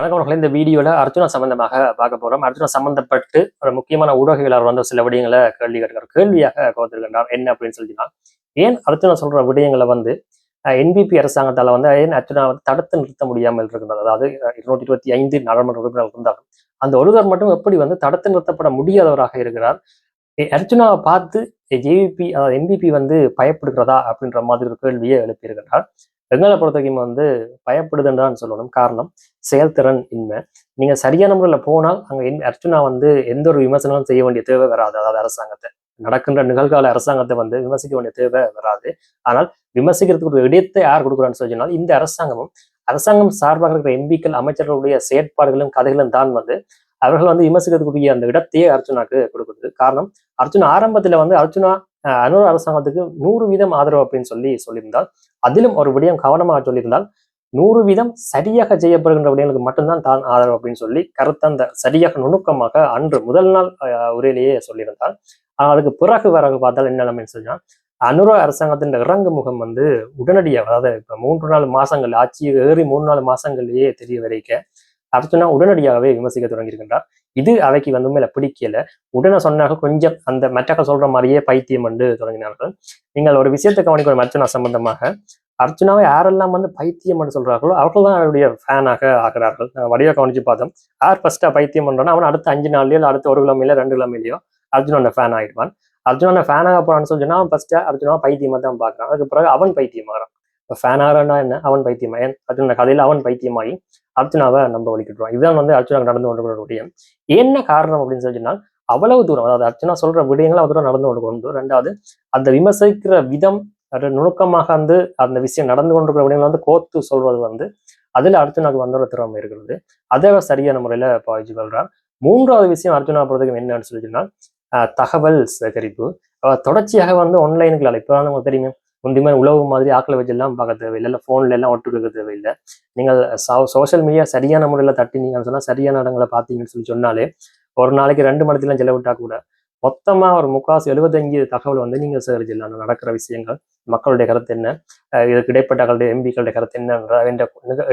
வணக்கம் இந்த வீடியோல அர்ஜுனா சம்பந்தமாக பார்க்க போறோம். அர்ஜுனா சம்பந்தப்பட்டு ஒரு முக்கியமான ஊடகவியலாளர் வந்து சில விடயங்களை கேள்வி கேட்கிறார். கேள்வியாக கோத்திருக்கின்றார் என்ன அப்படின்னு சொல்லினா ஏன் அர்ஜுனா சொல்ற விடயங்களை வந்து என்பிபி அரசாங்கத்தால வந்து ஏன் அர்ஜுனா வந்து தடுத்து நிறுத்த முடியாமல் இருக்கின்றது? அதாவது இருநூத்தி இருபத்தி ஐந்து நாடாளுமன்ற உறுப்பினர் இருந்தாலும் அந்த ஒருவர் மட்டும் எப்படி வந்து தடுத்து நிறுத்தப்பட முடியாதவராக இருக்கிறார்? அர்ஜுனாவை பார்த்து ஜேவிபி அதாவது என்பிபி வந்து பயப்படுகிறதா அப்படின்ற மாதிரி ஒரு கேள்வியை எழுப்பியிருக்கிறார் எங்களை பொறுத்த வரைக்கும் வந்து பயப்படுதுன்னு சொல்லணும். காரணம் செயல்திறன் இன்மை. நீங்க சரியான முறையில் போனால் அங்க அர்ச்சனா வந்து எந்த ஒரு விமர்சனமும் செய்ய வேண்டிய தேவை வராது. அதாவது அரசாங்கத்தை. நடக்கின்ற நிகழ்கால அரசாங்கத்தை வந்து விமர்சிக்க வேண்டிய தேவை வராது. ஆனால் விமர்சிக்கிறதுக்கு ஒரு இடத்தை யார் கொடுக்குறான்னு சொன்னால் இந்த அரசாங்கமும் அரசாங்கம் சார்பாக இருக்கிற எம்பிக்கள் அமைச்சர்களுடைய செயற்பாடுகளும் கதைகளும் தான் வந்து அவர்கள் வந்து விமர்சிக்கிறதுக்குரிய அந்த இடத்தையே அர்ஜுனாக்கு கொடுக்குது. காரணம் அர்ச்சனா ஆரம்பத்துல வந்து அர்ச்சனா அனுர அரசாங்கத்துக்கு நூறு வீதம் ஆதரவு அப்படின்னு சொல்லி சொல்லியிருந்தால் அதிலும் ஒரு விடயம் கவனமாக சொல்லியிருந்தால் நூறு வீதம் சரியாக செய்யப்படுகின்ற விடயங்களுக்கு மட்டும்தான் தான் ஆதரவு அப்படின்னு சொல்லி கருத்தந்த சரியாக நுணுக்கமாக அன்று முதல் நாள் உரையிலேயே சொல்லியிருந்தால் அதுக்கு பிறகு பிறகு பார்த்தால் என்ன நிலைமைன்னு சொன்னால் அனுர அரசாங்கத்தின் இறங்கு முகம் வந்து உடனடியாக அதாவது இப்போ மூன்று நாலு மாசங்கள் ஆட்சி ஏறி மூணு நாலு மாசங்கள்லயே தெரிய வரைக்க அர்ஜுனா உடனடியாகவே விமர்சிக்க தொடங்கியிருக்கின்றார். இது அவைக்கு வந்து மேல பிடிக்கல. உடனே சொன்னாக கொஞ்சம் அந்த மற்றக்க சொல்ற மாதிரியே பைத்தியம் என்று தொடங்கினார்கள். நீங்கள் ஒரு விஷயத்தை கவனிக்கணும் அர்ஜுனா சம்பந்தமாக. அர்ஜுனாவை யாரெல்லாம் வந்து பைத்தியம் என்று சொல்றார்களோ அவர்கள் தான் அவருடைய ஃபேனாக ஆகிறார்கள். வடிவா கவனிச்சு பார்த்தோம். யார் ஃபர்ஸ்டா பைத்தியம் பண்றானோ அவன் அடுத்த அஞ்சு நாள்லயோ அடுத்த ஒரு கிலோமீட்டர் ரெண்டு கிலோமீட்டரோ அர்ஜுனோட ஃபேன் ஆயிடுவான். அர்ஜுனோட ஃபேனாக போறான்னு சொல்லி சொன்னா அவன் ஃபர்ஸ்டா அர்ஜுனா பைத்தியமா தான் பாக்குறான் அதுக்கு பிறகு அவன் பைத்தியமாகறான். இப்போ ஃபேன் ஆகிறான்னா என்ன? அவன் பைத்தியமா அர்ஜுன கதையில் அவன் பைத்தியமாகி அர்ஜுனாவை நம்ப வலிக்கிட்டுருவான் இதுதான் வந்து அர்ஜுனா நடந்து கொண்டுக்கூடிய விடயம் என்ன காரணம் அப்படின்னு சொல்லிச்சுன்னா அவ்வளவு தூரம் அதாவது அர்ச்சனா சொல்ற விடயங்கள் அவ்வளவு நடந்து கொண்டு கொண்டு ரெண்டாவது அந்த விமர்சிக்கிற விதம் நுணுக்கமாக வந்து அந்த விஷயம் நடந்து கொண்டிருக்கிற விடயங்கள் வந்து கோத்து சொல்றது வந்து அதுல அர்ஜுனாக்கு வந்தோட திறமை இருக்கிறது. அதை சரியான முறையில பாய்ச்சி கொள்றார். மூன்றாவது விஷயம் அர்ஜுனா பொறுத்தவரைக்கும் என்னன்னு சொல்லிச்சுன்னா தகவல் சேகரிப்பு. தொடர்ச்சியாக வந்து ஆன்லைனுக்கு இப்போ நமக்கு தெரியுமே. முந்திமே உழவு மாதிரி ஆக்களை வச்சு எல்லாம் பார்க்க தேவையில்லை. இல்லை ஃபோன்ல எல்லாம் ஒட்டு கொடுக்க தேவையில்லை. நீங்கள் சோஷியல் மீடியா சரியான முறையில் தட்டினீங்கன்னு சொன்னால் சரியான இடங்களை பார்த்தீங்கன்னு சொல்லி சொன்னாலே ஒரு நாளைக்கு ரெண்டு மணி செலவிட்டா கூட மொத்தமாக ஒரு முக்காசு எழுபத்தஞ்சு தகவல் வந்து நீங்கள் சேகரிச்சிடலாம் நடக்கிற விஷயங்கள் மக்களுடைய கருத்து என்ன இதுக்கு இடைப்பட்டகளுடைய எம்பிக்களுடைய கருத்து என்னன்ற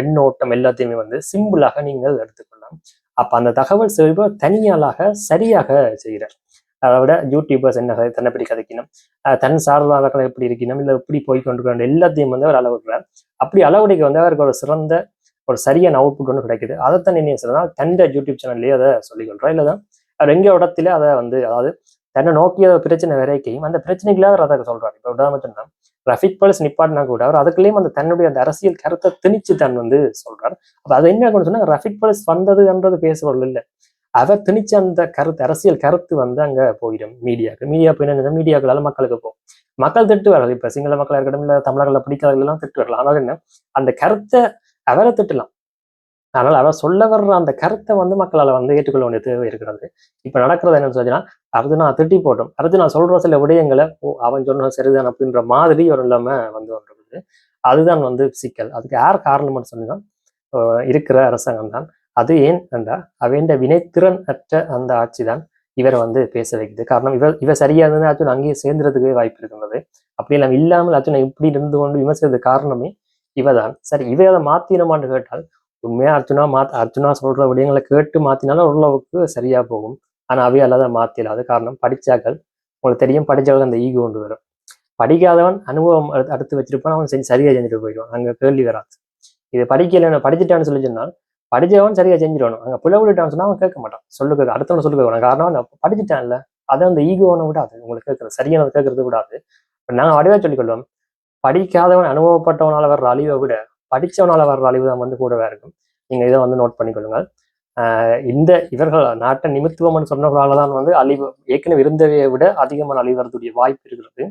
எண்ணோட்டம் எல்லாத்தையுமே வந்து சிம்பிளாக நீங்கள் எடுத்துக்கொள்ளலாம். அப்போ அந்த தகவல் சேகரிப்பு தனியாளாக சரியாக செய்கிறார் அதை விட யூடியூபர்ஸ் என்ன தன்னை எப்படி கதைக்கணும்? தன் சார்பாளர்கள் எப்படி இருக்கணும்? இல்லை எப்படி போய் கொண்டு எல்லாத்தையும் வந்து அவர் அளவிடுறார். அப்படி அளவுடைக்கு வந்து அவருக்கு ஒரு சிறந்த ஒரு சரியான அவுட்புட் ஒன்று கிடைக்குது. அதைத்தான் என்ன சொல்லலாம் தண்ட யூடியூப் சேனல்லையே அதை சொல்லிக்கொள்றோம் இல்லை தான் அவர் எங்க இடத்துல அதை வந்து அதாவது தன்னை நோக்கிய பிரச்சனை வரைக்கும் அந்த பிரச்சனைகளாக அதை சொல்கிறார் இப்போ உதாரணத்துனா ரஃபிக் பல்ஸ் நிப்பாட்னா கூட அவர் அதுக்குள்ளேயும் அந்த தன்னுடைய அந்த அரசியல் கருத்தை திணிச்சு தன் வந்து சொல்றாரு. அப்ப அது என்ன சொன்னா ரஃபிக் பல்ஸ் வந்ததுன்றது பேசுவது இல்லை. அதை திணிச்ச அந்த கருத்து அரசியல் கருத்து வந்து அங்க போயிடும் மீடியாவுக்கு மீடியா போய் என்ன மீடியாக்களால மக்களுக்கு போகும் மக்கள் திட்டு வரலாம் இப்ப சிங்கள மக்களா இருக்கட்டும் இல்ல தமிழர்களை பிடிக்காதவர்களெல்லாம் திட்டு வரலாம். ஆனால் என்ன? அந்த கருத்தை அவரை திட்டலாம். ஆனால் அவர் சொல்ல வர்ற அந்த கருத்தை வந்து மக்களால் வந்து ஏற்றுக்கொள்ள வேண்டிய தேவை இருக்கிறது. இப்ப நடக்கிறது என்னன்னு சொன்னா அது நான் திட்டி போட்டோம். அடுத்து நான் சொல்ற சில விடயங்களை ஓ அவன் சொன்ன சரிதான் அப்படின்ற மாதிரி ஒரு இல்லாம வந்து வந்துருக்குது. அதுதான் வந்து சிக்கல். அதுக்கு யார் காரணம்னு சொன்னா இருக்கிற அரசாங்கம் தான். அது ஏன் என்றால் அவைண்ட வினைத்திறன் அற்ற அந்த ஆட்சி தான் இவரை வந்து பேச வைக்குது. காரணம் இவர் இவர் சரியா இருந்தால் அர்ஜுன் அங்கேயே சேர்ந்துறதுக்கு வாய்ப்பு இருக்கின்றது. அப்படி எல்லாம் இல்லாமல் அர்ஜுனை இப்படி இருந்து கொண்டு விமர்சித்தது காரணமே இவதான். சரி இவ அதை மாத்தினமான்னு கேட்டால் உண்மையா அர்ஜுனா மாத் அர்ஜுனா சொல்ற விடயங்களை கேட்டு மாத்தினாலும் ஓரளவுக்கு சரியா போகும். ஆனா அவையால் அல்லாத மாத்திடலாது காரணம் படிச்சாக்கள் உங்களுக்கு தெரியும் படிச்சவர்கள் அந்த ஈகோ கொண்டு வரும். படிக்காதவன் அனுபவம் அடுத்து வச்சிருப்பான் அவன் செஞ்சு சரியா செஞ்சுட்டு போயிடுவான். அங்கே கேள்வி வராது. இது படிக்கலைன்னு படிச்சுட்டான்னு சொல்லி சொன்னால் படிச்சவன் சரியா செஞ்சிடணும் அங்க பிள்ளை விட்டுட்டான்னு சொன்னா அவன் கேட்க மாட்டான். சொல்லுக்கு அடுத்தவன சொல்லுக்கு காரணம் கேட்கணும் காரணம் படிச்சுட்டான்ல. அதை அந்த ஈகோவனை விடாது. உங்களுக்கு கேட்கறது சரியானது கேட்கறது விடாது. நாங்க வடிவா சொல்லிக்கொள்வோம். படிக்காதவன் அனுபவப்பட்டவனால வர்ற அழிவை விட படிச்சவனால வர்ற அழிவு தான் வந்து கூடவே இருக்கும். நீங்க இதை வந்து நோட் பண்ணிக்கொள்ளுங்கள். இந்த இவர்கள் நாட்டை நிமித்துவம்னு சொன்னவர்களால தான் வந்து அழிவு ஏற்கனவே இருந்தவையை விட அதிகமான அழிவு வரதுடைய வாய்ப்பு இருக்கிறது.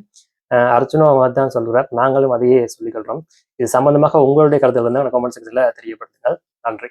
அர்ஜுனா தான் சொல்கிறார் நாங்களும் அதையே சொல்லிக்கொள்கிறோம் இது சம்பந்தமாக உங்களுடைய கருத்துக்கள் வந்து கமெண்ட் செக்ஷனில் தெரியப்படுத்துங்கள். நன்றி.